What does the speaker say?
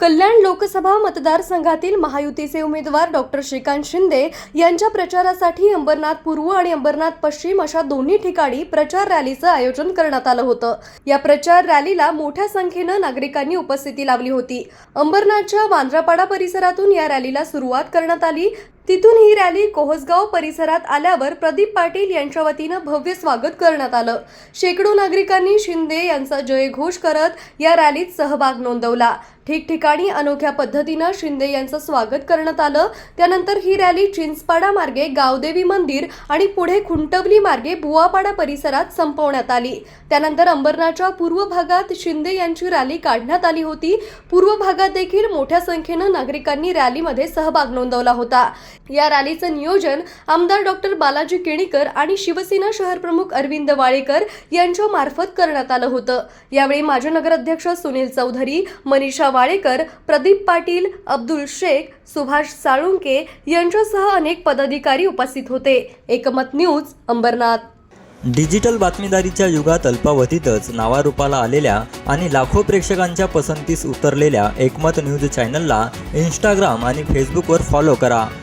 कल्याण लोकसभा मतदारसंघातील महायुतीचे उमेदवार डॉक्टर श्रीकांत शिंदे यांच्या प्रचारासाठी अंबरनाथ पूर्व आणि अंबरनाथ पश्चिम अशा दोन्ही ठिकाणी प्रचार रॅलीचं आयोजन करण्यात आलं होतं. या प्रचार रॅलीला मोठ्या संख्येनं नागरिकांनी उपस्थिती लावली होती. अंबरनाथच्या वांद्रापाडा परिसरातून या रॅलीला सुरुवात करण्यात आली. तिथून ही रॅली कोहसगाव परिसरात आल्यावर प्रदीप पाटील यांच्या वतीनं भव्य स्वागत करण्यात आलं. शेकडो नागरिकांनी शिंदे यांचा जयघोष करत या रॅलीत सहभाग नोंदवला. ठिकठिकाणी अनोख्या पद्धतीनं शिंदे यांचं स्वागत करण्यात आलं. त्यानंतर ही रॅली चिंचपाडा मार्गे गावदेवी मंदिर आणि पुढे खुंटवली मार्गे भुवापाडा परिसरात संपवण्यात आली. त्यानंतर अंबरनाथच्या पूर्व भागात शिंदे यांची रॅली काढण्यात आली होती. पूर्व भागात देखील मोठ्या संख्येनं नागरिकांनी रॅलीमध्ये सहभाग नोंदवला होता. या रॅलीचं नियोजन आमदार डॉक्टर बालाजी केणीकर आणि शिवसेना शहर प्रमुख अरविंद वाळेकर यांच्या मार्फत करण्यात आलं होतं. यावेळी माजी नगराध्यक्ष सुनील चौधरी मनीषा वाळेकर प्रदीप पाटील अब्दुल शेख सुभाष साळुंके यांच्यासह अनेक पदाधिकारी उपस्थित होते. एकमत न्यूज अंबरनाथ. डिजिटल बातमीदारीच्या युगात अल्पावधीतच नावारूपाला आलेल्या आणि लाखो प्रेक्षकांच्या पसंतीस उतरलेल्या एकमत न्यूज चॅनलला इंस्टाग्राम आणि फेसबुकवर फॉलो करा.